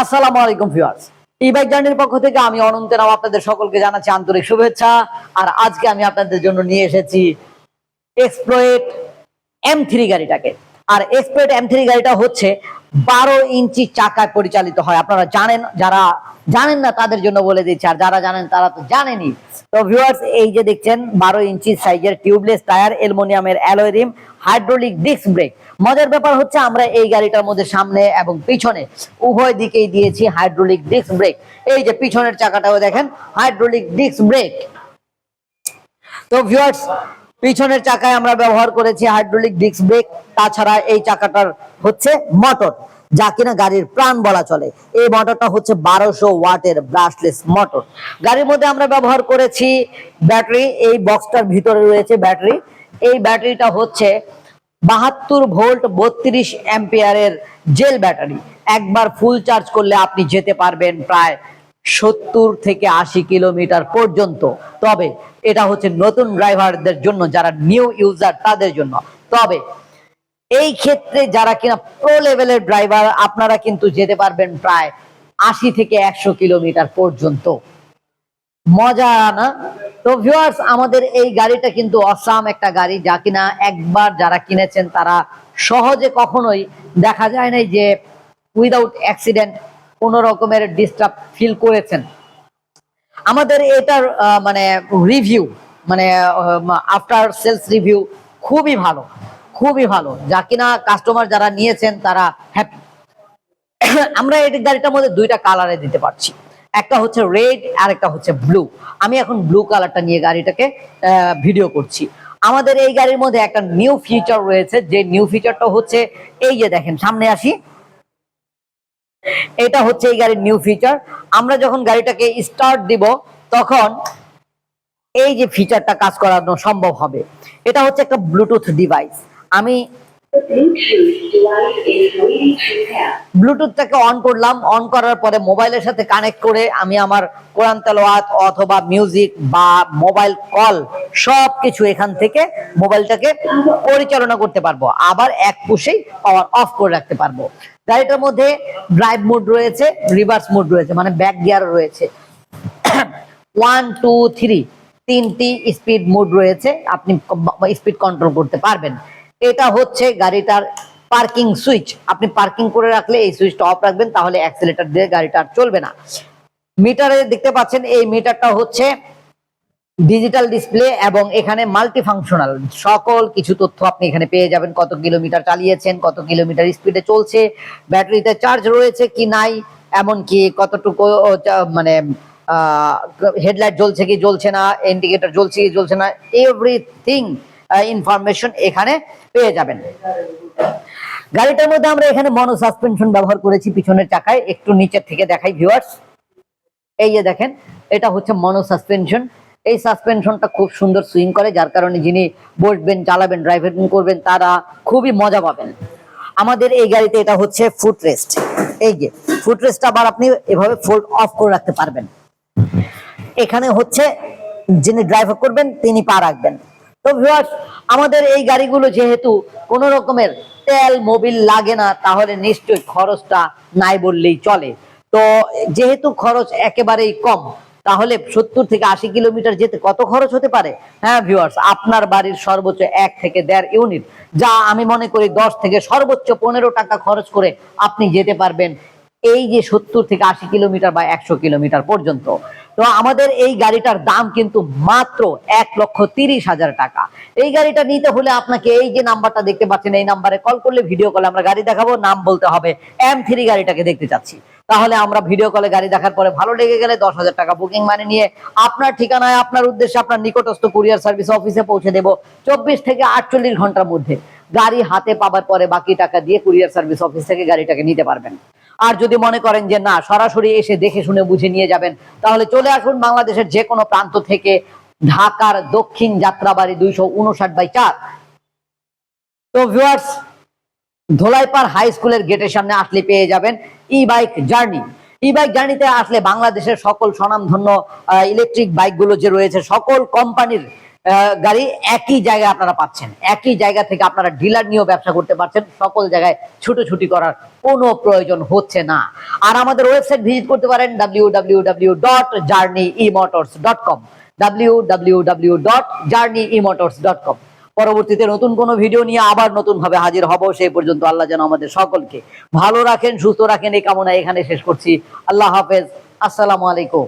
আসসালামু আলাইকুম ভিউয়ার্স। ই বাইক জার্নির পক্ষ থেকে আমি অনন্ত রাও আপনাদের সকলকে জানাচ্ছি আন্তরিক শুভেচ্ছা। আর আজকে আমি আপনাদের জন্য নিয়ে এসেছি এক্সপ্লোয়েট এম থ্রি গাড়িটাকে। আর এক্সপ্লোয়েট এম থ্রি গাড়িটা হচ্ছে বারো ইঞ্চি চাকায় পরিচালিত হয়। আপনারা জানেন, যারা জানেন না তাদের জন্য বলে দিচ্ছি, আর যারা জানেন তারা তো জানেনই। তো ভিউয়ার্স এই যে দেখছেন, বারো ইঞ্চি সাইজের টিউবলেস টায়ার অ্যালুমিনিয়ামের alloy rim hydraulic disc brake মজার ব্যাপার হচ্ছে, আমরা এই গাড়িটার মধ্যে সামনে এবং পিছনে উভয় দিকেই দিয়েছি হাইড্রোলিক ডিস্ক ব্রেক এই যে পিছনের চাকাটাও দেখেন হাইড্রোলিক ডিস্ক ব্রেক তো ভিউয়ার্স পিছনের চাকায় আমরা ব্যবহার করেছি হাইড্রোলিক ডিস্ক ব্রেক তাছাড়া এই চাকাটার হচ্ছে মোটর যা কিনা গাড়ির প্রাণ বলা চলে। এই মোটরটা হচ্ছে বারোশো ওয়াটের ব্রাশলেস মোটর গাড়ির মধ্যে আমরা ব্যবহার করেছি ব্যাটারি এই বক্সটার ভিতরে রয়েছে ব্যাটারি এই ব্যাটারিটা হচ্ছে বাহাত্তর ভোল্ট বত্রিশ অ্যাম্পিয়ারের জেল ব্যাটারি একবার ফুল চার্জ করলে আপনি যেতে পারবেন প্রায় সত্তর থেকে আশি কিলোমিটার পর্যন্ত। তবে এটা হচ্ছে নতুন ড্রাইভারদের জন্য, যারা নিউ ইউজার তাদের জন্য। তবে এই ক্ষেত্রে যারা কিনা প্রো লেভেলের ড্রাইভার, আপনারা কিন্তু যেতে পারবেন প্রায় আশি থেকে একশো কিলোমিটার পর্যন্ত। মজা না? তো ভিউয়ার্স আমাদের এই গাড়িটা কিন্তু অসাম একটা গাড়ি, যা কিনা একবার যারা কিনেছেন তারা সহজে কখনোই দেখা যায় নাই যে উইদাউট অ্যাক্সিডেন্ট কোনো রকমের ডিস্টার্ব ফিল করেছেন? আমাদের এটার মানে রিভিউ মানে আফটার সেলস রিভিউ খুবই ভালো খুবই ভালো। যা কিনা কাস্টমার যারা নিয়েছেন, তারা হ্যাপি আমরা এই গাড়িটার মধ্যে দুইটা কালারে দিতে পারছি। একটা হচ্ছে রেড আর একটা হচ্ছে ব্লু আমি এখন ব্লু কালারটা নিয়ে গাড়িটাকে ভিডিও করছি। আমাদের এই গাড়ির মধ্যে একটা নিউ ফিচার রয়েছে। যে নিউ ফিচারটা হচ্ছে, এই যে দেখেন, সামনে আসি। এটা হচ্ছে এই গাড়ির নিউ ফিচার আমরা যখন গাড়িটাকে স্টার্ট দিব, তখন এই যে ফিচারটা কাজ করানো সম্ভব হবে। এটা হচ্ছে একটা ব্লুটুথ ডিভাইস আমি ব্লুটুথটাকে অন করলাম অন করার পরে মোবাইলের সাথে কানেক্ট করে আমি আমার কোরআন তেলাওয়াত অথবা মিউজিক বা মোবাইল কল সব কিছু এখান থেকে মোবাইলটাকে পরিচালনা করতে পারব। আবার এক পুষেই পাওয়ার অফ করে রাখতে পারব। গাড়িটার মধ্যে ড্রাইভ মোড রয়েছে রিভার্স মোড রয়েছে মানে ব্যাক গিয়ার রয়েছে। ওয়ান টু থ্রি তিনটি স্পিড মোড রয়েছে, আপনি স্পিড কন্ট্রোল করতে পারবেন। এটা হচ্ছে গাড়িটার পার্কিং সুইচ। আপনি পার্কিং করে রাখলে এই সুইচটা অফ রাখবেন, তাহলে অ্যাক্সিলেটর দিয়ে গাড়িটা আর চলবে না। মিটারে দেখতে পাচ্ছেন, এই মিটারটা হচ্ছে ডিজিটাল ডিসপ্লে এবং এখানে মাল্টি ফাংশনাল সকল কিছু তথ্য আপনি এখানে পেয়ে যাবেন, কত কিলোমিটার চালিয়েছেন, কত কিলোমিটার স্পিডে চলছে, ব্যাটারিতে চার্জ রয়েছে কি নাই, এমনকি কতটুকু মানে হেডলাইট জ্বলছে কি জ্বলছে না ইন্ডিকেটর জ্বলছে কি জ্বলছে না এভরিথিং ইনফরমেশন এখানে পেয়ে যাবেন। গাড়িটার মধ্যে আমরা এখানে মনো সাসপেনশন ব্যবহার করেছি, পিছনের চাকায়। একটু নিচের থেকে দেখাই ভিউয়ার্স এই যে দেখেন, এটা হচ্ছে মনো সাসপেনশন এই সাসপেনশনটা খুব সুন্দর সুইং করে, যার কারণে যিনি বসবেন, চালাবেন ড্রাইভিং করবেন, তারা খুবই মজা পাবেন। আমাদের এই গাড়িতে এটা হচ্ছে ফুট রেস্ট এই যে ফুট রেস্ট আবার আপনি এভাবে ফোল্ড অফ করে রাখতে পারবেন। এখানে হচ্ছে যিনি ড্রাইভার করবেন, তিনি পা রাখবেন। তো আমাদের এই গাড়িগুলো যেহেতু কোনো রকমের তেল মোবিল লাগে না, তাহলে নিশ্চয়ই খরচটা নাই বললেই চলে। তো যেহেতু খরচ একেবারেই কম, তাহলে সত্তর থেকে আশি কিলোমিটার যেতে কত খরচ হতে পারে? হ্যাঁ ভিউয়ার্স আপনার বাড়ির সর্বোচ্চ এক থেকে দেড় ইউনিট, যা আমি মনে করি দশ থেকে সর্বোচ্চ পনেরো টাকা খরচ করে আপনি যেতে পারবেন এই যে সত্তর থেকে আশি কিলোমিটার বা একশো কিলোমিটার পর্যন্ত, তো আমাদের এই গাড়িটার দাম কিন্তু মাত্র এক লক্ষ তিরিশ হাজার টাকা। এই গাড়িটা নিতে হলে আপনাকে এই যে নাম্বারটা দেখতে পাচ্ছেন, এই নাম্বারে কল করলে ভিডিও কলে আমরা গাড়ি দেখাবো, নাম বলতে হবে এম থ্রি গাড়িটাকে দেখতে চাচ্ছি। তাহলে আমরা ভিডিও কলে গাড়ি দেখার পরে ভালো লেগে গেলে দশ হাজার টাকা বুকিং মানে নিয়ে আপনার ঠিকানায়, আপনার উদ্দেশ্যে আপনার নিকটস্থ কুরিয়ার সার্ভিস অফিসে পৌঁছে দেব চব্বিশ থেকে আটচল্লিশ ঘণ্টার মধ্যে। গাড়ি হাতে পাবার পরে বাকি টাকা দিয়ে কুরিয়ার সার্ভিস অফিস থেকে গাড়িটাকে নিতে পারবেন। আর যদি মনে করেন যে না, সরাসরি এসে দেখে শুনে বুঝে নিয়ে যাবেন, তাহলে চলে আসুন বাংলাদেশের যে কোনো প্রান্ত থেকে ঢাকার দক্ষিণ যাত্রাবাড়ি দুইশো উনষাট বাই চার। তো ভিউয়ার্স ধোলাইপাড় হাই স্কুলের গেটের সামনে আসলে পেয়ে যাবেন e bike journey e bike জার্নিতে আসলে বাংলাদেশের সকল স্বনামধন্য ইলেকট্রিক বাইকগুলো যে রয়েছে, সকল কোম্পানির গাড়ি একই জায়গায় আপনারা পাচ্ছেন। একই জায়গা থেকে আপনারা ডিলার নিয়েও ব্যবসা করতে পারছেন। সকল জায়গায় ছুটোছুটি করার কোনো প্রয়োজন হচ্ছে না। আর আমাদের ওয়েবসাইট ভিজিট করতে পারেন W W dot com W W W dot journey dot com পরবর্তীতে নতুন কোনো ভিডিও নিয়ে আবার নতুন ভাবে হাজির হব। সেই পর্যন্ত আল্লাহ যেন আমাদের সকলকে ভালো রাখেন, সুস্থ রাখেন। এই কামনা এখানে শেষ করছি। আল্লাহ হাফেজ। আসসালামু আলাইকুম।